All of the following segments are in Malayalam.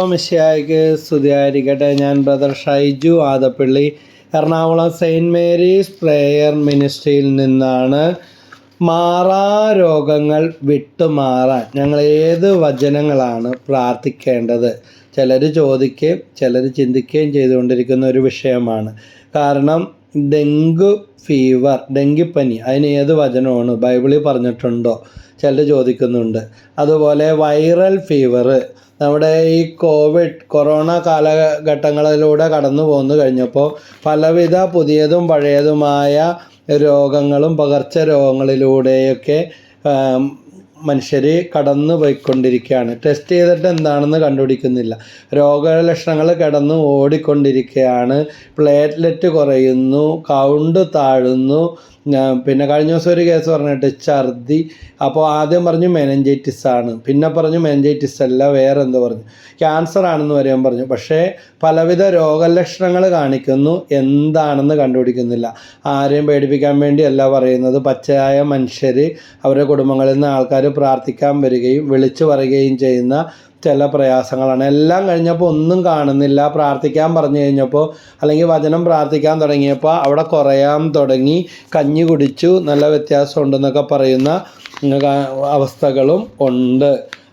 മിശിയായിക്ക് സ്തുതിയായിരിക്കട്ടെ. ഞാൻ brother Shaiju Adappally. Ernakulam saint Mary's prayer മിനിസ്ട്രിയിൽ നിന്നാണ് മാറാ രോഗങ്ങൾ വിട്ടുമാറാൻ ഞങ്ങൾ ഏത് വചനങ്ങളാണ് പ്രാർത്ഥിക്കേണ്ടത്? ചിലർ ചോദിക്കുകയും ചിലർ ചിന്തിക്കുകയും ചെയ്തുകൊണ്ടിരിക്കുന്ന ഒരു വിഷയമാണ്. കാരണം ഡെങ്കു ഫീവർ ഡെങ്കിപ്പനി അതിന് ഏത് വചനമാണ്? ബൈബിളിൽ പറഞ്ഞിട്ടുണ്ടോ? ചിലർ ചോദിക്കുന്നുണ്ട്. അതുപോലെ വൈറൽ ഫീവർ നമ്മുടെ ഈ കോവിഡ് കൊറോണ കാലഘട്ടങ്ങളിലൂടെ കടന്നു പോന്നു കഴിഞ്ഞപ്പോൾ പലവിധ പുതിയതും പഴയതുമായ രോഗങ്ങളും പകർച്ച രോഗങ്ങളിലൂടെയൊക്കെ മനുഷ്യർ കടന്നു പോയിക്കൊണ്ടിരിക്കുകയാണ്. ടെസ്റ്റ് ചെയ്തിട്ട് എന്താണെന്ന് കണ്ടുപിടിക്കുന്നില്ല. രോഗലക്ഷണങ്ങൾ കിടന്ന് ഓടിക്കൊണ്ടിരിക്കുകയാണ്. പ്ലേറ്റ്ലെറ്റ് കുറയുന്നു കൗണ്ട് താഴുന്നു ഞാൻ- പിന്നെ കഴിഞ്ഞ ദിവസം ഒരു കേസ് പറഞ്ഞിട്ട് ഛർദി. അപ്പോൾ ആദ്യം പറഞ്ഞു മെനഞ്ചൈറ്റിസ് ആണ്. പിന്നെ പറഞ്ഞു മെനഞ്ചൈറ്റിസ് അല്ല വേറെ എന്തോ പറഞ്ഞു. ക്യാൻസർ ആണെന്ന് വരെയും പറഞ്ഞു. പക്ഷേ പലവിധ രോഗലക്ഷണങ്ങൾ കാണിക്കുന്നു. എന്താണെന്ന് കണ്ടുപിടിക്കുന്നില്ല. ആരെയും പേടിപ്പിക്കാൻ വേണ്ടിയല്ല പറയുന്നത്. പച്ചയായ മനുഷ്യർ അവരുടെ കുടുംബങ്ങളിൽ നിന്ന് ആൾക്കാർ പ്രാർത്ഥിക്കാൻ വരികയും വിളിച്ചു പറയുകയും ചെയ്യുന്ന ചില പ്രയാസങ്ങളാണ്. എല്ലാം കഴിഞ്ഞപ്പോൾ ഒന്നും കാണുന്നില്ല. പ്രാർത്ഥിക്കാൻ പറഞ്ഞു കഴിഞ്ഞപ്പോൾ അല്ലെങ്കിൽ വചനം പ്രാർത്ഥിക്കാൻ തുടങ്ങിയപ്പോൾ അവിടെ കുറയാൻ തുടങ്ങി. കഞ്ഞി കുടിച്ചു. നല്ല വ്യത്യാസം ഉണ്ടെന്നൊക്കെ പറയുന്ന അവസ്ഥകളും ഉണ്ട്.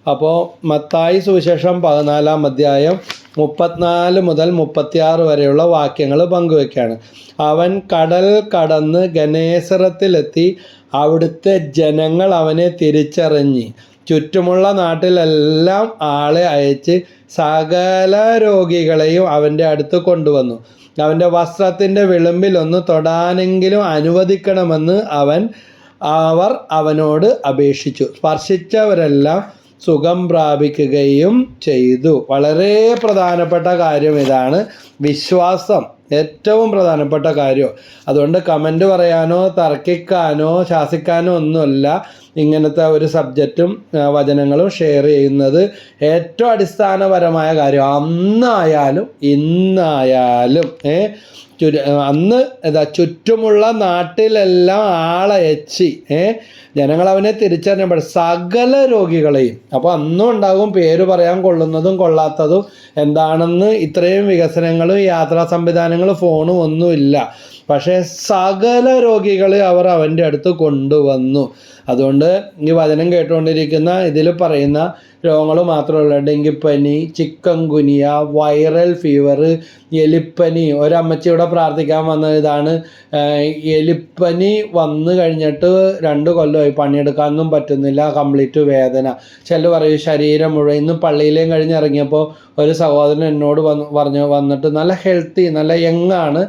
അപ്പോൾ മത്തായി സുവിശേഷം പതിനാലാം അധ്യായം മുപ്പത്തിനാല് മുതൽ മുപ്പത്തിയാറ് വരെയുള്ള വാക്യങ്ങൾ പങ്കുവെക്കുകയാണ് അവൻ കടൽ കടന്ന് ഗണേശ്വരത്തിലെത്തി അവിടുത്തെ ജനങ്ങൾ അവനെ തിരിച്ചറിഞ്ഞ്. ചുറ്റുമുള്ള നാട്ടിലെല്ലാം ആളെ അയച്ച് സകല രോഗികളെയും അവന്റെ അടുത്ത് കൊണ്ടുവന്നു. അവന്റെ വസ്ത്രത്തിന്റെ വിളിമ്പിലൊന്ന് തൊടാനെങ്കിലും അനുവദിക്കണമെന്ന് അവൻ അവർ അവനോട് അപേക്ഷിച്ചു. സ്പർശിച്ചവരെല്ലാം സുഖം പ്രാപിക്കുകയും ചെയ്തു. വളരെ പ്രധാനപ്പെട്ട കാര്യം ഇതാണ് വിശ്വാസം. ഏറ്റവും പ്രധാനപ്പെട്ട കാര്യം. അതുകൊണ്ട് കമന്റ് പറയാനോ തർക്കിക്കാനോ ശാസിക്കാനോ ഒന്നുമല്ല. ഇങ്ങനത്തെ ഒരു സബ്ജക്റ്റും വചനങ്ങളും ഷെയർ ചെയ്യുന്നത് ഏറ്റവും അടിസ്ഥാനപരമായ കാര്യം. അന്നായാലും ഇന്നായാലും ഏ ചുരു അന്ന് എന്താ ചുറ്റുമുള്ള നാട്ടിലെല്ലാം ആളയച്ച് ഏ ജനങ്ങൾ അവനെ തിരിച്ചറിഞ്ഞപ്പോൾ സകല രോഗികളെയും അപ്പോൾ അന്നും ഉണ്ടാകും പേര് പറയാൻ കൊള്ളുന്നതും കൊള്ളാത്തതും എന്താണെന്ന് ഇത്രയും വികസനങ്ങളും യാത്രാ സംവിധാനങ്ങളും ഫോണും ഒന്നുമില്ല. പക്ഷേ സകല രോഗികളെ അവർ അവന്റെ അടുത്ത് കൊണ്ടുവന്നു. അതുകൊണ്ട് ഈ വചനം കേട്ടുകൊണ്ടിരിക്കുന്ന ഇതിൽ പറയുന്ന രോഗങ്ങൾ മാത്രമല്ല. ഡെങ്കിപ്പനി ചിക്കൻ കുനിയ വൈറൽ ഫീവർ എലിപ്പനി. ഒരമ്മച്ചി പ്രാർത്ഥിക്കാൻ വന്ന ഇതാണ്. എലിപ്പനി വന്നു കഴിഞ്ഞിട്ട് രണ്ട് കൊല്ലമായി. പണിയെടുക്കാനൊന്നും പറ്റുന്നില്ല. കംപ്ലീറ്റ് വേദന. ചില പറയും ശരീരം മുഴുവൻ. ഇന്ന് പള്ളിയിലേയും കഴിഞ്ഞ് ഇറങ്ങിയപ്പോൾ ഒരു സഹോദരൻ എന്നോട് വന്ന് പറഞ്ഞു വന്നിട്ട് നല്ല ഹെൽത്തി നല്ല യങ്ങാണ്.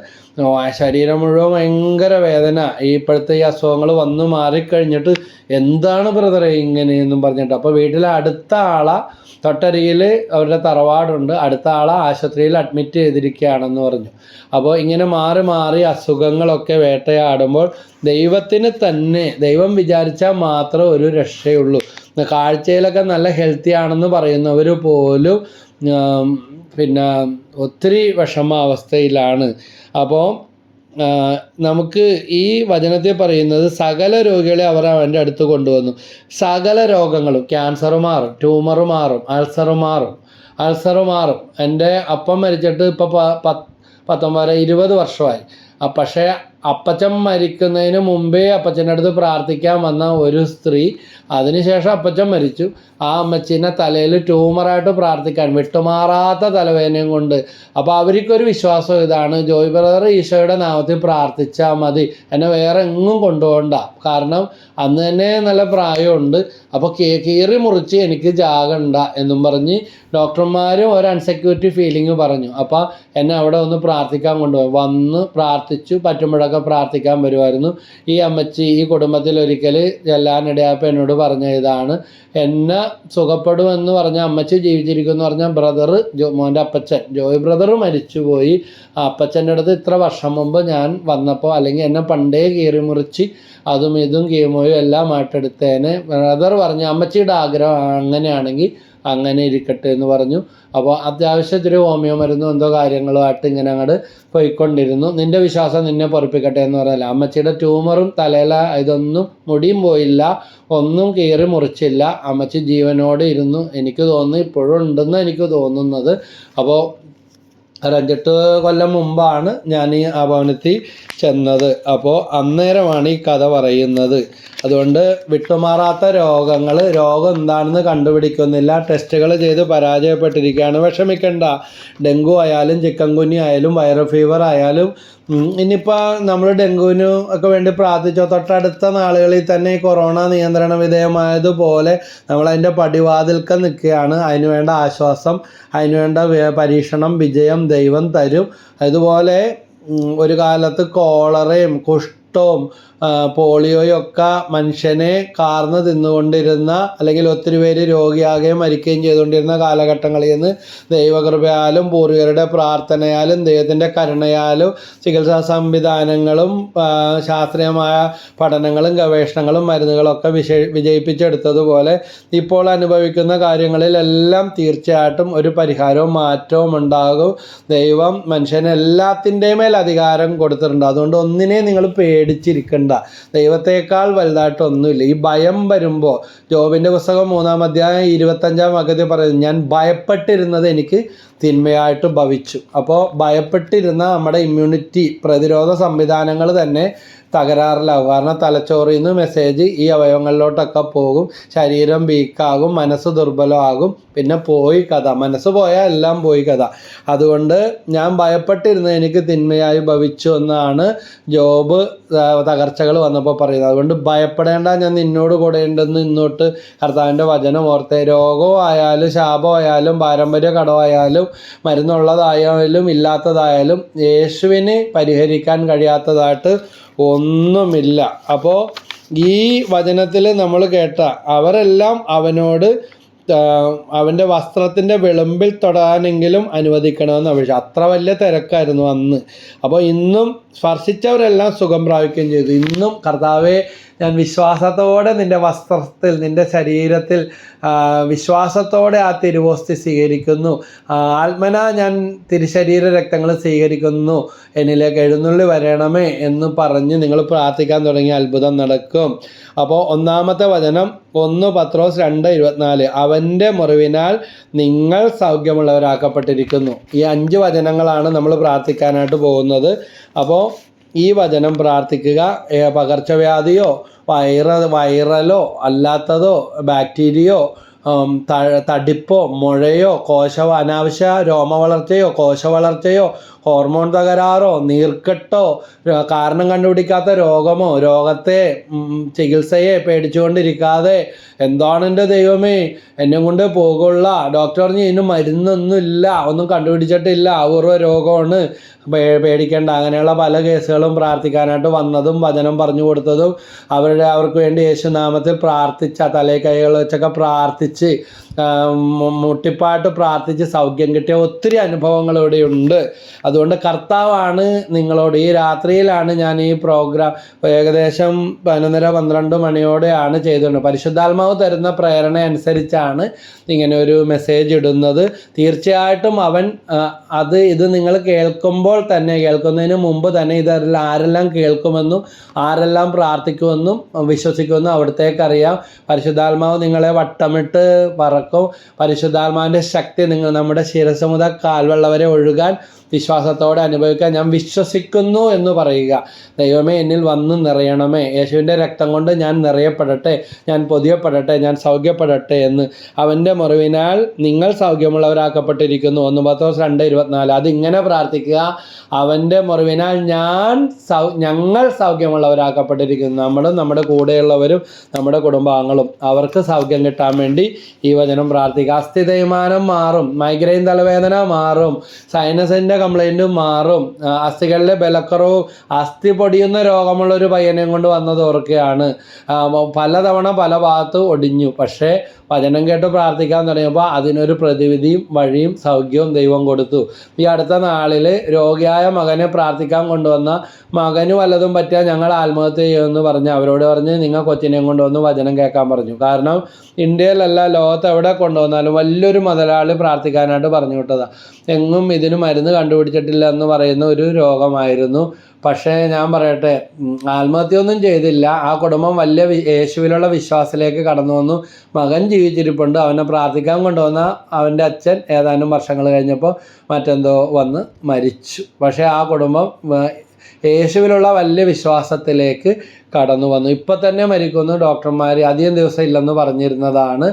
ശരീരം മുഴുവൻ ഭയങ്കര വേദന. ഇപ്പോഴത്തെ ഈ അസുഖങ്ങൾ വന്നു മാറിക്കഴിഞ്ഞിട്ട് എന്താണ് ബ്രദറെ ഇങ്ങനെയെന്നും പറഞ്ഞിട്ട്. അപ്പോൾ വീട്ടിലെ അടുത്ത ആളെ തൊട്ടരിയിൽ അവരുടെ തറവാടുണ്ട്. അടുത്ത ആളെ ആശുപത്രിയിൽ അഡ്മിറ്റ് ചെയ്തിരിക്കുകയാണെന്ന് പറഞ്ഞു. അപ്പോൾ ഇങ്ങനെ മാറി മാറി അസുഖങ്ങളൊക്കെ വേട്ടയാടുമ്പോൾ ദൈവത്തിന് തന്നെ ദൈവം വിചാരിച്ചാൽ മാത്രം ഒരു രക്ഷയുള്ളൂ. കാഴ്ചയിലൊക്കെ നല്ല ഹെൽത്തി ആണെന്ന് പറയുന്നവർ പോലും പിന്നെ ഒത്തിരി വിഷമാവസ്ഥയിലാണ്. അപ്പോൾ നമുക്ക് ഈ വചനത്തെ പറയുന്നത് സകല രോഗികളെ അവർ അവന്റെ അടുത്ത് കൊണ്ടുവന്നു. സകല രോഗങ്ങളും ക്യാൻസർ മാറും ട്യൂമർ മാറും അൾസർ മാറും അൾസർ മാറും. എന്റെ അപ്പം മരിച്ചിട്ട് ഇപ്പോൾ പത്ത് പത്തൊമ്പത് ഇരുപത് വർഷമായി. പക്ഷേ അപ്പച്ചൻ മരിക്കുന്നതിന് മുമ്പേ അപ്പച്ചന്റെ അടുത്ത് പ്രാർത്ഥിക്കാൻ വന്ന ഒരു സ്ത്രീ അതിനുശേഷം അപ്പച്ചൻ മരിച്ചു. ആ അമ്മച്ചീനെ തലയിൽ ട്യൂമറായിട്ട് പ്രാർത്ഥിക്കാൻ വിട്ടുമാറാത്ത തലവേദനയും കൊണ്ട്. അപ്പോൾ അവർക്കൊരു വിശ്വാസം ഇതാണ് ജോയ് ബ്രദർ ഈശോയുടെ നാമത്തിൽ പ്രാർത്ഥിച്ചാൽ മതി. എന്നെ വേറെ എങ്ങും കൊണ്ടുപോകണ്ട. കാരണം അന്ന് തന്നെ നല്ല പ്രായമുണ്ട്. അപ്പോൾ കേ കീറി മുറിച്ച് എനിക്ക് ജാഗണ്ട എന്നും പറഞ്ഞ് ഡോക്ടർമാരും ഒരു അൺസെക്യൂരിറ്റി ഫീലിംഗ് പറഞ്ഞു. അപ്പോൾ എന്നെ അവിടെ ഒന്ന് പ്രാർത്ഥിക്കാൻ കൊണ്ടുപോയി. വന്ന് പ്രാർത്ഥിച്ചു പറ്റുമ്പോഴൊക്കെ പ്രാർത്ഥിക്കാൻ വരുമായിരുന്നു. ഈ അമ്മച്ചി ഈ കുടുംബത്തിൽ ഒരിക്കൽ ചെല്ലാനിടയായപ്പോൾ എന്നോട് പറഞ്ഞ ഇതാണ്. എന്നെ സുഖപ്പെടുമെന്ന് പറഞ്ഞ അമ്മച്ചി ജീവിച്ചിരിക്കുമെന്ന് പറഞ്ഞ ബ്രദർ ജോ മോന്റെ അപ്പച്ചൻ ജോയ് ബ്രദർ മരിച്ചുപോയി. ആ അപ്പച്ചന്റെ അടുത്ത് ഇത്ര വർഷം മുമ്പ് ഞാൻ വന്നപ്പോൾ അല്ലെങ്കിൽ എന്നെ പണ്ടേ കീറി മുറിച്ച് അതും ഇതും കീമോയും എല്ലാം ആട്ടെടുത്തേനെ. ബ്രദർ പറഞ്ഞു അമ്മച്ചിയുടെ ആഗ്രഹം അങ്ങനെയാണെങ്കിൽ അങ്ങനെ ഇരിക്കട്ടെ എന്ന് പറഞ്ഞു. അപ്പോൾ അത്യാവശ്യം ഇത്തിരി ഹോമിയോ മരുന്നും എന്തോ കാര്യങ്ങളുമായിട്ട് ഇങ്ങനെ അങ്ങോട്ട് പോയിക്കൊണ്ടിരുന്നു. നിന്റെ വിശ്വാസം നിന്നെ പൊറപ്പിക്കട്ടെ എന്ന് പറഞ്ഞാൽ അമ്മച്ചിയുടെ ട്യൂമറും തലയില ഇതൊന്നും മുടിയും പോയില്ല. ഒന്നും കീറി മുറിച്ചില്ല. അമ്മച്ചി ജീവനോടെ ഇരുന്നു. എനിക്ക് തോന്നുന്നു ഇപ്പോഴും ഉണ്ടെന്ന് എനിക്ക് തോന്നുന്നത്. അപ്പോൾ ഒരു അഞ്ചെട്ട് കൊല്ലം മുമ്പാണ് ഞാൻ ഈ ആ ഭവനത്തിൽ ചെന്നത്. അപ്പോൾ അന്നേരമാണ് ഈ കഥ പറയുന്നത്. അതുകൊണ്ട് വിട്ടുമാറാത്ത രോഗങ്ങൾ രോഗം എന്താണെന്ന് കണ്ടുപിടിക്കുന്നില്ല. ടെസ്റ്റുകൾ ചെയ്ത് പരാജയപ്പെട്ടിരിക്കുകയാണ്. വിഷമിക്കണ്ട. ഡെങ്കു ആയാലും ചിക്കൻ കുഞ്ഞി ആയാലും വൈറൽ ഫീവർ ആയാലും ഇനിയിപ്പോൾ നമ്മൾ ഡെങ്കുവിനും ഒക്കെ വേണ്ടി പ്രാർത്ഥിച്ചോ. തൊട്ടടുത്ത നാളുകളിൽ തന്നെ കൊറോണ നിയന്ത്രണ വിധേയമായതുപോലെ നമ്മൾ അതിന്റെ പടിവാതിൽക്ക നിൽക്കുകയാണ്. അതിന് വേണ്ട ആശ്വാസം അതിന് വേണ്ട വേ- പരീക്ഷണം വിജയം ദൈവം തരും. അതുപോലെ ഒരു കാലത്ത് കോളറയും കുഷ്ഠവും ആ, പോളിയോയും ഒക്കെ മനുഷ്യനെ കാർന്ന് തിന്നുകൊണ്ടിരുന്ന അല്ലെങ്കിൽ ഒത്തിരി പേര് രോഗിയാകുകയും മരിക്കുകയും ചെയ്തുകൊണ്ടിരുന്ന കാലഘട്ടങ്ങളിൽ നിന്ന് ദൈവകൃപയാലും പൂർവികരുടെ പ്രാർത്ഥനയാലും ദൈവത്തിന്റെ കരുണയാലും ചികിത്സാ സംവിധാനങ്ങളും ശാസ്ത്രീയമായ പഠനങ്ങളും ഗവേഷണങ്ങളും മരുന്നുകളൊക്കെ വിശേ വിജയിപ്പിച്ചെടുത്തതുപോലെ ഇപ്പോൾ അനുഭവിക്കുന്ന കാര്യങ്ങളിലെല്ലാം തീർച്ചയായിട്ടും ഒരു പരിഹാരവും മാറ്റവും ഉണ്ടാകും. ദൈവം മനുഷ്യന് എല്ലാത്തിന്റെയും മേൽ അധികാരം കൊടുത്തിട്ടുണ്ട്. അതുകൊണ്ട് ഒന്നിനെ നിങ്ങൾ പേടിച്ചിരിക്കണ്ട. ദൈവത്തേക്കാൾ വലുതായിട്ട് ഒന്നുമില്ല ഈ ഭയം വരുമ്പോൾ ജോബിന്റെ പുസ്തകം മൂന്നാം അധ്യായം ഇരുപത്തഞ്ചാം വാക്യത്തിൽ പറയുന്നത് ഞാൻ ഭയപ്പെട്ടിരുന്നത് എനിക്ക് തിന്മയായിട്ട് ഭവിച്ചു. അപ്പോൾ ഭയപ്പെട്ടിരുന്ന നമ്മുടെ ഇമ്മ്യൂണിറ്റി പ്രതിരോധ സംവിധാനങ്ങൾ തന്നെ തകരാറിലാകും കാരണം തലച്ചോറിൽ നിന്ന് മെസ്സേജ് ഈ അവയവങ്ങളിലോട്ടൊക്കെ പോകും. ശരീരം വീക്കാകും മനസ്സ് ദുർബലമാകും. പിന്നെ പോയി കഥ. മനസ്സ് പോയാൽ എല്ലാം പോയി കഥ. അതുകൊണ്ട് ഞാൻ ഭയപ്പെട്ടിരുന്നത് എനിക്ക് തിന്മയായി ഭവിച്ചു എന്നാണ് ജോബ് തകർച്ചകൾ വന്നപ്പോൾ പറയുന്നത്. അതുകൊണ്ട് ഭയപ്പെടേണ്ട ഞാൻ നിന്നോട് കൂടെയുണ്ടെന്ന് ഇന്നോട്ട് കർത്താവിന്റെ വചനം ഓർത്തെ രോഗമായാലും ശാപമായാലും പാരമ്പര്യ കടമായാലും മരുന്നുള്ളതായാലും ഇല്ലാത്തതായാലും യേശുവിനെ പരിഹരിക്കാൻ കഴിയാത്തതായിട്ട് ഒന്നുമില്ല. അപ്പോൾ ഈ വചനത്തിൽ നമ്മൾ കേട്ട അവരെല്ലാം അവനോട് അവന്റെ വസ്ത്രത്തിന്റെ വിളമ്പിൽ തൊടാനെങ്കിലും അനുവദിക്കണമെന്ന് അപേക്ഷ അത്ര വലിയ തിരക്കായിരുന്നു അന്ന്. അപ്പോൾ ഇന്നും സ്പർശിച്ചവരെല്ലാം സുഖം പ്രാപിക്കുകയും ചെയ്തു. ഇന്നും കർത്താവെ ഞാൻ വിശ്വാസത്തോടെ നിന്റെ വസ്ത്രത്തിൽ നിന്റെ ശരീരത്തിൽ വിശ്വാസത്തോടെ ആ തിരുവോസ്തി സ്വീകരിക്കുന്നു. ആത്മന ഞാൻ തിരുശരീര രക്തങ്ങൾ സ്വീകരിക്കുന്നു. എന്നിലേക്ക് എഴുന്നള്ളി വരണമേ എന്ന് പറഞ്ഞ് നിങ്ങൾ പ്രാർത്ഥിക്കാൻ തുടങ്ങിയ അത്ഭുതം നടക്കും. അപ്പോൾ ഒന്നാമത്തെ വചനം ഒന്ന് പത്രോസ് രണ്ട് ഇരുപത്തിനാല്. അവന്റെ മുറിവിനാൽ നിങ്ങൾ സൗഖ്യമുള്ളവരാക്കപ്പെട്ടിരിക്കുന്നു. ഈ അഞ്ച് വചനങ്ങളാണ് നമ്മൾ പ്രാർത്ഥിക്കാനായിട്ട് പോകുന്നത്. അപ്പോൾ ഈ വചനം പ്രാർത്ഥിക്കുക. പകർച്ചവ്യാധിയോ വൈറ വൈറലോ അല്ലാത്തതോ ത- തടിപ്പോ മുഴയോ കോശ അനാവശ്യ രോമ വളർച്ചയോ കോശ വളർച്ചയോ ഹോർമോൺ തകരാറോ നീർക്കെട്ടോ കാരണം കണ്ടുപിടിക്കാത്ത രോഗമോ രോഗത്തെ ചികിത്സയെ പേടിച്ചുകൊണ്ടിരിക്കാതെ എന്താണ് എന്റെ ദൈവമേ? എന്നെ കൊണ്ട് പോകുള്ള. ഡോക്ടർ പറഞ്ഞു ഇതിന് മരുന്നൊന്നുമില്ല ഒന്നും കണ്ടുപിടിച്ചിട്ടില്ല അപൂർവ രോഗമാണ്. പേടിക്കേണ്ട. അങ്ങനെയുള്ള പല കേസുകളും പ്രാർത്ഥിക്കാനായിട്ട് വന്നതും വചനം പറഞ്ഞു കൊടുത്തതും അവരുടെ അവർക്ക് വേണ്ടി യേശുനാമത്തിൽ പ്രാർത്ഥിച്ച തലേ കൈകൾ വെച്ചൊക്കെ പ്രാർത്ഥിച്ച് മു- മുട്ടിപ്പാട്ട് പ്രാർത്ഥിച്ച് സൗഖ്യം കിട്ടിയ ഒത്തിരി അനുഭവങ്ങൾ ഇവിടെയുണ്ട്. അതുകൊണ്ട് കർത്താവാണ് നിങ്ങളോട് ഈ രാത്രിയിലാണ് ഞാൻ ഈ പ്രോഗ്രാം ഏകദേശം പതിനൊന്നര പന്ത്രണ്ട് മണിയോടെയാണ് ചെയ്തിട്ടുണ്ട് പരിശുദ്ധാത്മാവ് തരുന്ന പ്രേരണ അനുസരിച്ചാണ് ഇങ്ങനെ ഒരു മെസ്സേജ് ഇടുന്നത്. തീർച്ചയായിട്ടും അവൻ അത് ഇത് നിങ്ങൾ കേൾക്കുമ്പോൾ തന്നെ കേൾക്കുന്നതിന് മുമ്പ് തന്നെ ഇതെല്ലാം ആരെല്ലാം കേൾക്കുമെന്നും ആരെല്ലാം പ്രാർത്ഥിക്കുമെന്നും വിശ്വസിക്കുമെന്നും അവിടത്തേക്കറിയാം പരിശുദ്ധാത്മാവ് നിങ്ങളെ വട്ടമിട്ട് പറക്കും. പരിശുദ്ധാത്മാവിന്റെ ശക്തി നിങ്ങൾ നമ്മുടെ ശിരസ് മുതൽ കാൽവെള്ള വരെ ഒഴുകാൻ വിശ്വാസത്തോടെ അനുഭവിക്കാൻ ഞാൻ വിശ്വസിക്കുന്നു എന്ന് പറയുക. ദൈവമേ എന്നിൽ വന്ന് നിറയണമേ. യേശുവിന്റെ രക്തം കൊണ്ട് ഞാൻ നിറയപ്പെടട്ടെ ഞാൻ പൊതിയപ്പെടട്ടെ ഞാൻ സൗഖ്യപ്പെടട്ടെ എന്ന്. അവന്റെ മുറിവിനാൽ നിങ്ങൾ സൗഖ്യമുള്ളവരാക്കപ്പെട്ടിരിക്കുന്നു. ഒന്ന് പത്തോസ് രണ്ട് ഇരുപത്തിനാല്. അതിങ്ങനെ പ്രാർത്ഥിക്കുക. അവന്റെ മുറിവിനാൽ ഞാൻ സൗ ഞങ്ങൾ സൗഖ്യമുള്ളവരാക്കപ്പെട്ടിരിക്കുന്നു. നമ്മളും നമ്മുടെ കൂടെയുള്ളവരും നമ്മുടെ കുടുംബാംഗങ്ങളും. അവർക്ക് സൗഖ്യം കിട്ടാൻ വേണ്ടി ഈ വചനം പ്രാർത്ഥിക്കുക. അസ്ഥി തേയ്മാനം മാറും. മൈഗ്രെയിൻ തലവേദന മാറും. സൈനസിന്റെ കംപ്ലൈന്റും മാറും. അസ്ഥികളിലെ ബലക്കുറവും അസ്ഥി പൊടിയുന്ന രോഗമുള്ള ഒരു പയ്യനെയും കൊണ്ട് വന്നത് ഓർക്കുകയാണ്. പലതവണ പല ഭാഗത്ത് ഒടിഞ്ഞു. പക്ഷേ വചനം കേട്ട് പ്രാർത്ഥിക്കാൻ തുടങ്ങിയപ്പോൾ അതിനൊരു പ്രതിവിധിയും വഴിയും സൗഖ്യവും ദൈവം കൊടുത്തു. ഈ അടുത്ത നാളിൽ രോഗിയായ മകനെ പ്രാർത്ഥിക്കാൻ കൊണ്ടുവന്ന മകന് വല്ലതും പറ്റിയാൽ ഞങ്ങൾ ആത്മഹത്യ ചെയ്യുമെന്ന് പറഞ്ഞ് അവരോട് പറഞ്ഞ് നിങ്ങൾ കൊച്ചിനെയും കൊണ്ടുവന്ന് വചനം കേൾക്കാൻ പറഞ്ഞു. കാരണം ഇന്ത്യയിലല്ല ലോകത്ത് എവിടെ കൊണ്ടുവന്നാലും വലിയൊരു മുതലാളി പ്രാർത്ഥിക്കാനായിട്ട് പറഞ്ഞു വിട്ടതാണ് എങ്ങും ഇതിന് മരുന്ന് കണ്ടുപിടിച്ചിട്ടില്ല എന്ന് പറയുന്ന ഒരു രോഗമായിരുന്നു. പക്ഷേ ഞാൻ പറയട്ടെ ആത്മഹത്യയൊന്നും ചെയ്തില്ല. ആ കുടുംബം വലിയ യേശുവിലുള്ള വിശ്വാസത്തിലേക്ക് കടന്നു വന്നു. മകൻ ജീവിച്ചിരിപ്പുണ്ട്. അവനെ പ്രാർത്ഥിക്കാൻ കൊണ്ടുവന്ന അവന്റെ അച്ഛൻ ഏതാനും വർഷങ്ങൾ കഴിഞ്ഞപ്പോൾ മറ്റെന്തോ വന്ന് മരിച്ചു. പക്ഷേ ആ കുടുംബം യേശുവിലുള്ള വലിയ വിശ്വാസത്തിലേക്ക് കടന്നു വന്നു. ഇപ്പം തന്നെ മരിക്കുന്നു. ഡോക്ടർമാർ അധികം ദിവസം ഇല്ലെന്ന് പറഞ്ഞിരുന്നതാണ്.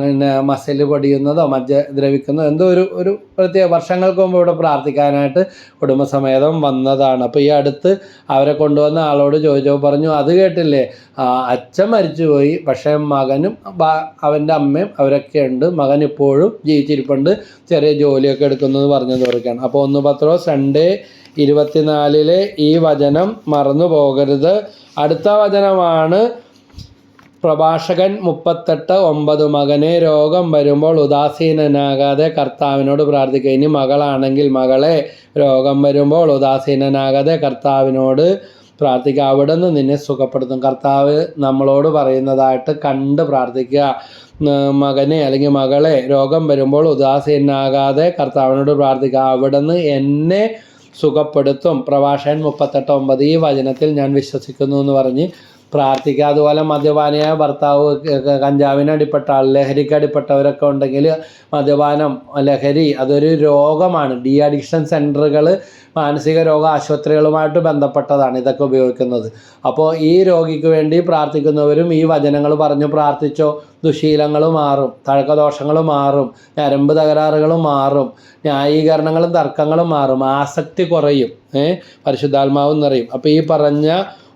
പിന്നെ മസിൽ പൊടിയുന്നതോ മജ്ജ ദ്രവിക്കുന്നതോ എന്തോ ഒരു ഒരു പ്രത്യേക വർഷങ്ങൾക്ക് മുമ്പ് ഇവിടെ പ്രാർത്ഥിക്കാനായിട്ട് കുടുംബസമേതം വന്നതാണ്. അപ്പോൾ ഈ അടുത്ത് അവരെ കൊണ്ടുവന്ന ആളോട് ജോജോ പറഞ്ഞു അത് കേട്ടില്ലേ? അച്ഛൻ മരിച്ചുപോയി പക്ഷേ മകനും അവന്റെ അമ്മയും അവരൊക്കെ ഉണ്ട്. മകൻ ഇപ്പോഴും ജീവിച്ചിരിപ്പുണ്ട്. ചെറിയ ജോലിയൊക്കെ എടുക്കുന്നത് പറഞ്ഞത് ഓർക്കുകയാണ് അപ്പോൾ ഒന്ന് പത്രോ സൺഡേ ഇരുപത്തിനാലിലെ ഈ വചനം മറന്നു പോകരുത് അടുത്ത വചനമാണ് പ്രഭാഷകൻ മുപ്പത്തെട്ട് ഒമ്പത്. മകനെ രോഗം വരുമ്പോൾ ഉദാസീനനാകാതെ കർത്താവിനോട് പ്രാർത്ഥിക്കുക. ഇനി മകളാണെങ്കിൽ മകളെ രോഗം വരുമ്പോൾ ഉദാസീനനാകാതെ കർത്താവിനോട് പ്രാർത്ഥിക്കുക. അവിടെ നിന്ന് സുഖപ്പെടുത്തും. കർത്താവ് നമ്മളോട് പറയുന്നതായിട്ട് കണ്ട് പ്രാർത്ഥിക്കുക. മകനെ അല്ലെങ്കിൽ മകളെ രോഗം വരുമ്പോൾ ഉദാസീനാകാതെ കർത്താവിനോട് പ്രാർത്ഥിക്കുക. അവിടെ നിന്ന് എന്നെ സുഖപ്പെടുത്തും. പ്രഭാഷകൻ മുപ്പത്തെട്ട് ഒമ്പത് ഈ വചനത്തിൽ ഞാൻ വിശ്വസിക്കുന്നു എന്ന് പറഞ്ഞ് പ്രാർത്ഥിക്കുക അതുപോലെ മദ്യപാനിയായ ഭർത്താവ് കഞ്ചാവിന് അടിപ്പെട്ട ആൾ ലഹരിക്ക് അടിപ്പെട്ടവരൊക്കെ ഉണ്ടെങ്കിൽ മദ്യപാനം ലഹരി അതൊരു രോഗമാണ്. ഡി അഡിക്ഷൻ സെന്ററുകൾ മാനസിക രോഗ ആശുപത്രികളുമായിട്ട് ബന്ധപ്പെട്ടതാണ് ഇതൊക്കെ ഉപയോഗിക്കുന്നത്. അപ്പോൾ ഈ രോഗിക്ക് വേണ്ടി പ്രാർത്ഥിക്കുന്നവരും ഈ വചനങ്ങൾ പറഞ്ഞു പ്രാർത്ഥിച്ചോ ദുശീലങ്ങൾ മാറും തഴക്കദോഷങ്ങൾ മാറും ഞരമ്പ് തകരാറുകൾ മാറും ന്യായീകരണങ്ങളും തർക്കങ്ങളും മാറും ആസക്തി കുറയും ഏഹ് പരിശുദ്ധാത്മാവ് നിറയും അപ്പോൾ ഈ പറഞ്ഞ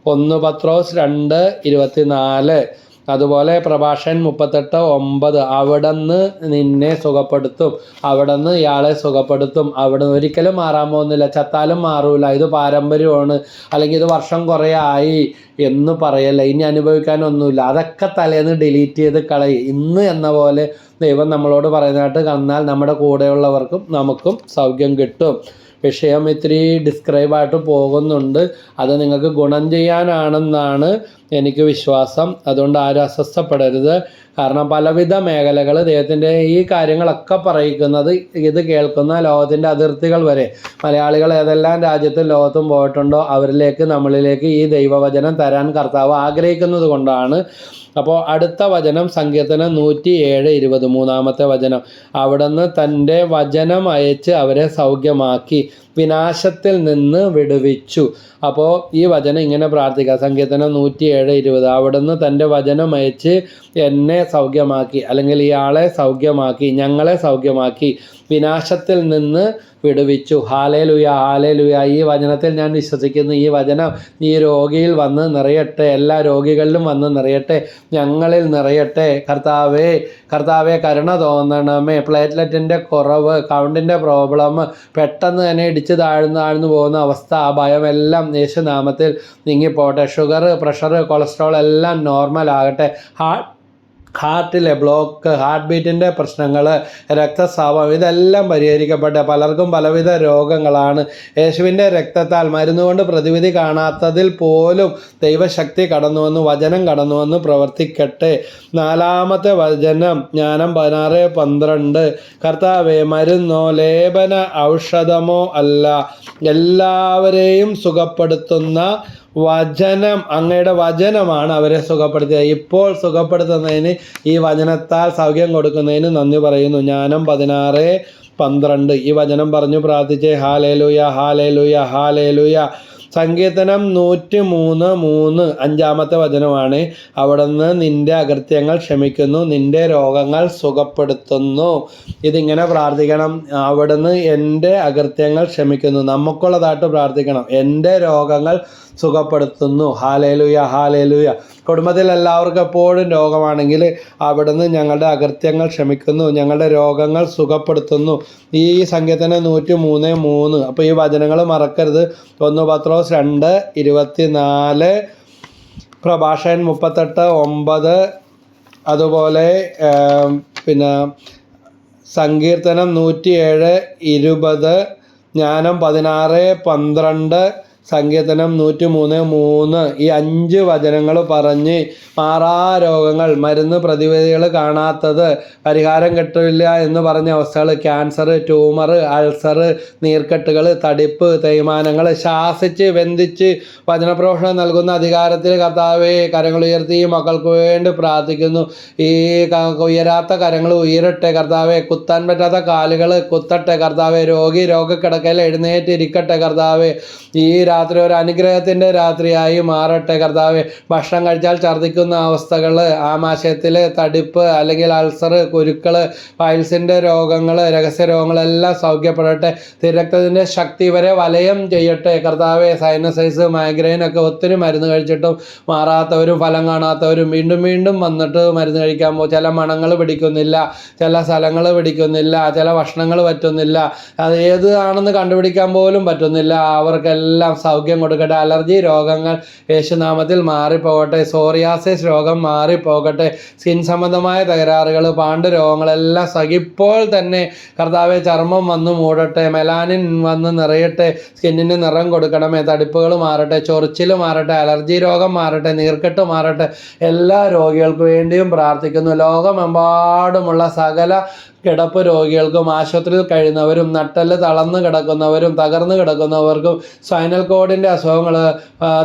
ഒന്ന് പത്രോസ് രണ്ട് ഇരുപത്തിനാല്. അതുപോലെ പ്രഭാഷൻ മുപ്പത്തെട്ട് ഒമ്പത്. അവിടുന്ന് നിന്നെ സുഖപ്പെടുത്തും. അവിടുന്ന് ഇയാളെ സുഖപ്പെടുത്തും. അവിടുന്ന് ഒരിക്കലും മാറാൻ പോകുന്നില്ല. ചത്താലും മാറൂല. ഇത് പാരമ്പര്യമാണ്. അല്ലെങ്കിൽ ഇത് വർഷം കുറേ ആയി എന്ന് പറയല്ല? ഇനി അനുഭവിക്കാനൊന്നുമില്ല. അതൊക്കെ തലേന്ന് ഡിലീറ്റ് ചെയ്ത് കളയും. ഇന്ന് എന്ന പോലെ ദൈവം നമ്മളോട് പറയുന്നതായിട്ട് കണ്ടാൽ നമ്മുടെ കൂടെയുള്ളവർക്കും നമുക്കും സൗഖ്യം കിട്ടും. വിഷയം ഇത്തിരി ഡിസ്ക്രൈബായിട്ട് പോകുന്നുണ്ട്. അത് നിങ്ങൾക്ക് ഗുണം ചെയ്യാനാണെന്നാണ് എനിക്ക് വിശ്വാസം. അതുകൊണ്ട് ആരും അസ്വസ്ഥപ്പെടരുത്. കാരണം പലവിധ മേഖലകൾ ദൈവത്തിന്റെ ഈ കാര്യങ്ങളൊക്കെ പറയിക്കുന്നത് ഇത് കേൾക്കുന്ന ലോകത്തിന്റെ അതിർത്തികൾ വരെ. മലയാളികൾ ഏതെല്ലാം രാജ്യത്തും ലോകത്തും പോയിട്ടുണ്ടോ അവരിലേക്ക് നമ്മളിലേക്ക് ഈ ദൈവവചനം തരാൻ കർത്താവ് ആഗ്രഹിക്കുന്നത് കൊണ്ടാണ്. അപ്പോൾ അടുത്ത വചനം സങ്കീർത്തനം നൂറ്റി ഏഴ് ഇരുപത് മൂന്നാമത്തെ വചനം. അവിടുന്ന് തന്റെ വചനം അയച്ച് അവരെ സൗഖ്യമാക്കി വിനാശത്തിൽ നിന്ന് വിടുവിച്ചു. അപ്പോൾ ഈ വചനം ഇങ്ങനെ പ്രാർത്ഥിക്കുക സങ്കീർത്തനം നൂറ്റി ഏഴ് ഇരുപത്. അവിടുന്ന് തന്റെ വചനം അയച്ച് എന്നെ സൗഖ്യമാക്കി അല്ലെങ്കിൽ ഇയാളെ സൗഖ്യമാക്കി ഞങ്ങളെ സൗഖ്യമാക്കി വിനാശത്തിൽ നിന്ന് വിടുവിച്ചു. ഹാലേ ലുയ ഹാലേ ലുയ ഈ വചനത്തിൽ ഞാൻ വിശ്വസിക്കുന്നു. ഈ വചനം ഈ രോഗിയിൽ വന്ന് നിറയട്ടെ. എല്ലാ രോഗികളിലും വന്ന് നിറയട്ടെ. ഞങ്ങളിൽ നിറയട്ടെ. കർത്താവേ കർത്താവെ കരുണ തോന്നണമേ. പ്ലേറ്റ്ലെറ്റിന്റെ കുറവ് കൗണ്ടിന്റെ പ്രോബ്ലം പെട്ടെന്ന് തന്നെ ഇടിച്ച് താഴ്ന്നു താഴ്ന്നു പോകുന്ന അവസ്ഥ ആ ഭയമെല്ലാം യേശുനാമത്തിൽ നീങ്ങിപ്പോട്ടെ. ഷുഗർ പ്രഷർ കൊളസ്ട്രോൾ എല്ലാം നോർമൽ ആകട്ടെ ഹാർട്ട് ഹാർട്ടിലെ ബ്ലോക്ക് ഹാർട്ട് ബീറ്റിന്റെ പ്രശ്നങ്ങൾ രക്തസ്രാവം ഇതെല്ലാം പരിഹരിക്കപ്പെട്ട പലർക്കും പലവിധ രോഗങ്ങളാണ്. യേശുവിന്റെ രക്തത്താൽ മരുന്നുകൊണ്ട് പ്രതിവിധി കാണാത്തതിൽ പോലും ദൈവശക്തി കടന്നുവന്ന് വചനം കടന്നുവന്ന് പ്രവർത്തിക്കട്ടെ. നാലാമത്തെ വചനം ജ്ഞാനം പതിനാറ് പന്ത്രണ്ട്. കർത്താവെ മരുന്നോ ലേപന ഔഷധമോ അല്ല എല്ലാവരെയും സുഖപ്പെടുത്തുന്ന വചനം അങ്ങയുടെ വചനമാണ് അവരെ സുഖപ്പെടുത്തിയത്. ഇപ്പോൾ സുഖപ്പെടുത്തുന്നതിന് ഈ വചനത്താൽ സൗഖ്യം കൊടുക്കുന്നതിന് നന്ദി പറയുന്നു. ജ്ഞാനം പതിനാറ് പന്ത്രണ്ട്. ഈ വചനം പറഞ്ഞു പ്രാർത്ഥിച്ചേ ഹാലേലുയ ഹാലേലുയ ഹാലേലുയ. സങ്കീർത്തനം നൂറ്റി മൂന്ന് മൂന്ന്. അഞ്ചാമത്തെ വചനമാണ്. അവിടുന്ന് നിന്റെ അകൃത്യങ്ങൾ ക്ഷമിക്കുന്നു നിന്റെ രോഗങ്ങൾ സുഖപ്പെടുത്തുന്നു. ഇതിങ്ങനെ പ്രാർത്ഥിക്കണം. അവിടുന്ന് എന്റെ അകൃത്യങ്ങൾ ക്ഷമിക്കുന്നു. നമുക്കുള്ളതായിട്ട് പ്രാർത്ഥിക്കണം. എന്റെ രോഗങ്ങൾ സുഖപ്പെടുത്തുന്നു. Hallelujah hallelujah. കുടുംബത്തിൽ എല്ലാവർക്കും എപ്പോഴും രോഗമാണെങ്കിൽ അവിടുന്ന് ഞങ്ങളുടെ അകൃത്യങ്ങൾ ക്ഷമിക്കുന്നു. ഞങ്ങളുടെ രോഗങ്ങൾ സുഖപ്പെടുത്തുന്നു. ഈ സംഖ്യത്തിന് നൂറ്റി മൂന്ന്. മൂന്ന് അപ്പോൾ ഈ വചനങ്ങൾ മറക്കരുത്. ഒന്ന് പത്രോസ് രണ്ട് ഇരുപത്തി നാല് പ്രഭാഷകൻ മുപ്പത്തെട്ട് ഒമ്പത് അതുപോലെ പിന്നെ സങ്കീർത്തനം നൂറ്റിയേഴ് ഇരുപത് ജ്ഞാനം പതിനാറ് പന്ത്രണ്ട് സങ്കീർത്തനം നൂറ്റി മൂന്ന്. മൂന്ന് ഈ അഞ്ച് വചനങ്ങൾ പറഞ്ഞ് മാറാ രോഗങ്ങൾ മരുന്ന് പ്രതിവിധികൾ കാണാത്തത് പരിഹാരം കിട്ടില്ല എന്ന് പറഞ്ഞ അവസ്ഥകൾ ക്യാൻസർ ട്യൂമർ അൾസർ നീർക്കെട്ടുകൾ തടിപ്പ് തേയ്മാനങ്ങൾ ശാസിച്ച് വെന്തിച്ച് വചനപ്രോഷണം നൽകുന്ന അധികാരത്തിൽ കർത്താവെ കരങ്ങൾ ഉയർത്തി ഈ മക്കൾക്ക് വേണ്ടി പ്രാർത്ഥിക്കുന്നു. ഈ ഉയരാത്ത കരങ്ങൾ ഉയരട്ടെ കർത്താവെ കുത്താൻ പറ്റാത്ത കാലുകൾ കുത്തട്ടെ കർത്താവെ രോഗി രോഗക്കിടക്കയിൽ എഴുന്നേറ്റ് ഇരിക്കട്ടെ കർത്താവെ. ഈ രാത്രി ഒരു അനുഗ്രഹത്തിന്റെ രാത്രിയായി മാറട്ടെ. കർത്താവ് ഭക്ഷണം കഴിച്ചാൽ ഛർദ്ദിക്കുന്ന അവസ്ഥകൾ ആമാശയത്തിൽ തടിപ്പ് അല്ലെങ്കിൽ അൾസർ കുരുക്കൾ പൈൽസിന്റെ രോഗങ്ങൾ രഹസ്യ രോഗങ്ങളെല്ലാം സൗഖ്യപ്പെടട്ടെ. തിരക്തത്തിന്റെ ശക്തി വരെ വലയം ചെയ്യട്ടെ. കർത്താവ് സൈനസൈസ് മൈഗ്രെയിൻ ഒക്കെ ഒത്തിരി മരുന്ന് കഴിച്ചിട്ടും മാറാത്തവരും ഫലം കാണാത്തവരും വീണ്ടും വീണ്ടും വന്നിട്ട് മരുന്ന് കഴിക്കാൻ പോകും. ചില മണങ്ങൾ പിടിക്കുന്നില്ല ചില സ്ഥലങ്ങൾ പിടിക്കുന്നില്ല ചില ഭക്ഷണങ്ങൾ പറ്റുന്നില്ല. അത് ഏത് ആണെന്ന് കണ്ടുപിടിക്കാൻ പോലും പറ്റുന്നില്ല. അവർക്കെല്ലാം സൗഖ്യം കൊടുക്കട്ടെ. അലർജി രോഗങ്ങൾ യേശുനാമത്തിൽ മാറിപ്പോകട്ടെ. സോറിയാസിസ് രോഗം മാറിപ്പോകട്ടെ. സ്കിൻ സംബന്ധമായ തകരാറുകൾ പാണ്ട് രോഗങ്ങളെല്ലാം ഇപ്പോൾ തന്നെ കർത്താവെ ചർമ്മം വന്ന് മൂടട്ടെ. മെലാനിൻ വന്ന് നിറയട്ടെ. സ്കിന്നിന് നിറം കൊടുക്കണമേ. തടിപ്പുകൾ മാറട്ടെ. ചൊറിച്ചിൽ മാറട്ടെ. അലർജി രോഗം മാറട്ടെ. നീർക്കെട്ട് മാറട്ടെ. എല്ലാ രോഗികൾക്ക് വേണ്ടിയും പ്രാർത്ഥിക്കുന്നു. ലോകമെമ്പാടുമുള്ള സകല കിടപ്പ് രോഗികൾക്കും ആശുപത്രിയിൽ കഴിയുന്നവരും നട്ടൽ തളർന്ന് കിടക്കുന്നവരും തകർന്ന് കിടക്കുന്നവർക്കും സ്പൈനൽ കോഡിന്റെ അസുഖങ്ങൾ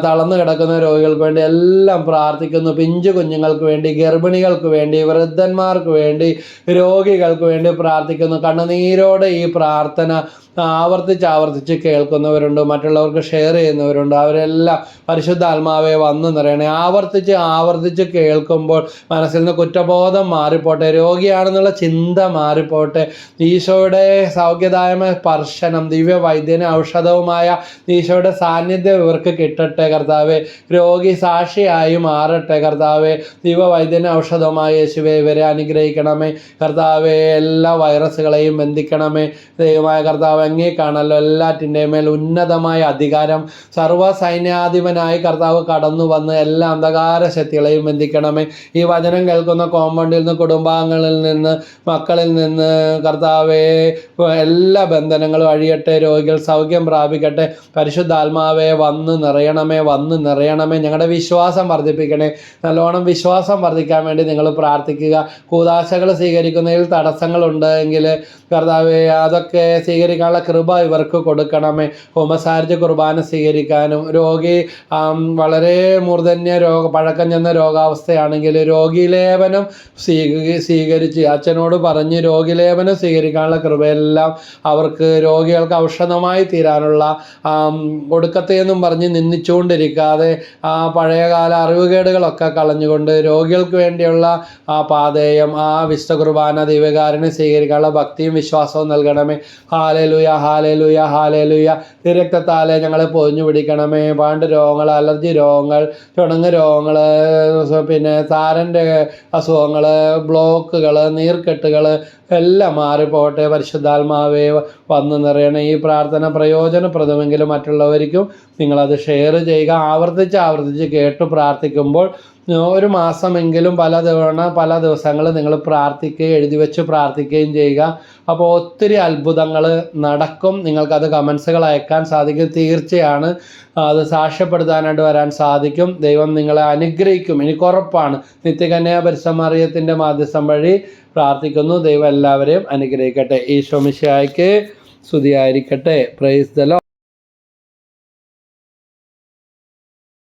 തളർന്ന് കിടക്കുന്ന രോഗികൾക്ക് വേണ്ടി എല്ലാം പ്രാർത്ഥിക്കുന്നു. പിഞ്ചു കുഞ്ഞുങ്ങൾക്ക് വേണ്ടി ഗർഭിണികൾക്ക് വേണ്ടി വൃദ്ധന്മാർക്ക് വേണ്ടി രോഗികൾക്ക് വേണ്ടി പ്രാർത്ഥിക്കുന്നു. കണ്ണുനീരോടെ ഈ പ്രാർത്ഥന ആവർത്തിച്ച് ആവർത്തിച്ച് കേൾക്കുന്നവരുണ്ട് മറ്റുള്ളവർക്ക് ഷെയർ ചെയ്യുന്നവരുണ്ട്. അവരെല്ലാം പരിശുദ്ധാത്മാവെ വന്നു നിറയണേ. ആവർത്തിച്ച് ആവർത്തിച്ച് കേൾക്കുമ്പോൾ മനസ്സിൽ നിന്ന് കുറ്റബോധം മാറിപ്പോട്ടെ. രോഗിയാണെന്നുള്ള ചിന്ത മാറിപ്പോട്ടെ. ഈശോയുടെ സൗഖ്യദായമായ സ്പർശനം ദിവ്യ വൈദ്യന ഔഷധവുമായ ഈശോയുടെ സാന്നിധ്യം ഇവർക്ക് കിട്ടട്ടെ കർത്താവെ. രോഗി സാക്ഷിയായി മാറട്ടെ കർത്താവെ. ദിവ്യ വൈദ്യന ഔഷധമായ യേശുവെ ഇവരെ അനുഗ്രഹിക്കണമേ. കർത്താവെ എല്ലാ വൈറസുകളെയും ബന്ധിക്കണമേ. ദൈവമായ കർത്താവ് അങ്ങേ കാണല്ലോ എല്ലാറ്റിന്റെ മേൽ ഉന്നതമായ അധികാരം. സർവ സൈന്യാധിപനായി കർത്താവ് കടന്നു വന്ന് എല്ലാ അന്ധകാര ശക്തികളെയും ബന്ധിക്കണമേ. ഈ വചനം കേൾക്കുന്ന കോമ്പൗണ്ടിൽ നിന്ന് കുടുംബാംഗങ്ങളിൽ നിന്ന് മക്കളിൽ നിന്ന് കർത്താവേ എല്ലാ ബന്ധനങ്ങളും അഴിയട്ടെ രോഗികൾ സൗഖ്യം പ്രാപിക്കട്ടെ പരിശുദ്ധാത്മാവേ വന്ന് നിറയണമേ വന്ന് നിറയണമേ. ഞങ്ങളുടെ വിശ്വാസം വർദ്ധിപ്പിക്കണേ. നല്ലോണം വിശ്വാസം വർദ്ധിക്കാൻ വേണ്ടി നിങ്ങൾ പ്രാർത്ഥിക്കുക. കൂതാശകൾ സ്വീകരിക്കുന്നതിൽ തടസ്സങ്ങളുണ്ട് എങ്കിൽ കർത്താവെ അതൊക്കെ സ്വീകരിക്കാനുള്ള കൃപ ഇവർക്ക് കൊടുക്കണമേ. ഹോമസാരിച്ച് കുർബാന സ്വീകരിക്കാനും രോഗി വളരെ മൂർധന്യ രോഗ പഴക്കം ചെന്ന രോഗാവസ്ഥയാണെങ്കിൽ രോഗിലേപനം സ്വീക സ്വീകരിച്ച് അച്ഛനോട് പറഞ്ഞ് രോഗിലേപനം സ്വീകരിക്കാനുള്ള കൃപയെല്ലാം അവർക്ക് രോഗികൾക്ക് ഔഷധമായി തീരാനുള്ള ഒടുക്കത്തെ എന്നും പറഞ്ഞ് നിന്ദിച്ചുകൊണ്ടിരിക്കാതെ ആ പഴയകാല അറിവുകേടുകളൊക്കെ കളഞ്ഞുകൊണ്ട് രോഗികൾക്ക് വേണ്ടിയുള്ള ആ പാതേയം ആ വിശുദ്ധ കുർബാന ദൈവകാരനെ സ്വീകരിക്കാനുള്ള ഭക്തിയും വിശ്വാസവും നൽകണമേ. Hallelujah hallelujah hallelujah. തിരക്തത്താലെ ഞങ്ങളെ പൊതിഞ്ഞു പിടിക്കണമേ. പാണ്ട് രോഗങ്ങൾ അലർജി രോഗങ്ങൾ ചുണങ്ങ് രോഗങ്ങൾ പിന്നെ താരന്റെ അസുഖങ്ങൾ ബ്ലോക്കുകൾ നീർക്കെട്ടുകൾ എല്ലാം മാറിപ്പോട്ടെ പരിശുദ്ധാത്മാവേ വന്നു നിറയണേ. ഈ പ്രാർത്ഥന പ്രയോജനപ്രദമെങ്കിലും മറ്റുള്ളവർക്കും നിങ്ങളത് ഷെയർ ചെയ്യുക. ആവർത്തിച്ച് ആവർത്തിച്ച് കേട്ട് പ്രാർത്ഥിക്കുമ്പോൾ ഒരു മാസമെങ്കിലും പല തവണ പല ദിവസങ്ങൾ നിങ്ങൾ പ്രാർത്ഥിക്കുകയും എഴുതി വെച്ച് പ്രാർത്ഥിക്കുകയും ചെയ്യുക. അപ്പോൾ ഒത്തിരി അത്ഭുതങ്ങൾ നടക്കും. നിങ്ങൾക്കത് കമൻസുകൾ അയക്കാൻ സാധിക്കും. തീർച്ചയാണ് അത് സാക്ഷ്യപ്പെടുത്താനായിട്ട് വരാൻ സാധിക്കും. ദൈവം നിങ്ങളെ അനുഗ്രഹിക്കും. എനിക്ക് ഉറപ്പാണ്. നിത്യകന്യാ പരിസമറിയത്തിന്റെ മാധ്യസ്ഥം വഴി പ്രാർത്ഥിക്കുന്നു. ദൈവം എല്ലാവരെയും അനുഗ്രഹിക്കട്ടെ. ഈശോ മിശിഹായ്ക്ക് സ്തുതിയായിരിക്കട്ടെ. പ്രൈസ് ദലോ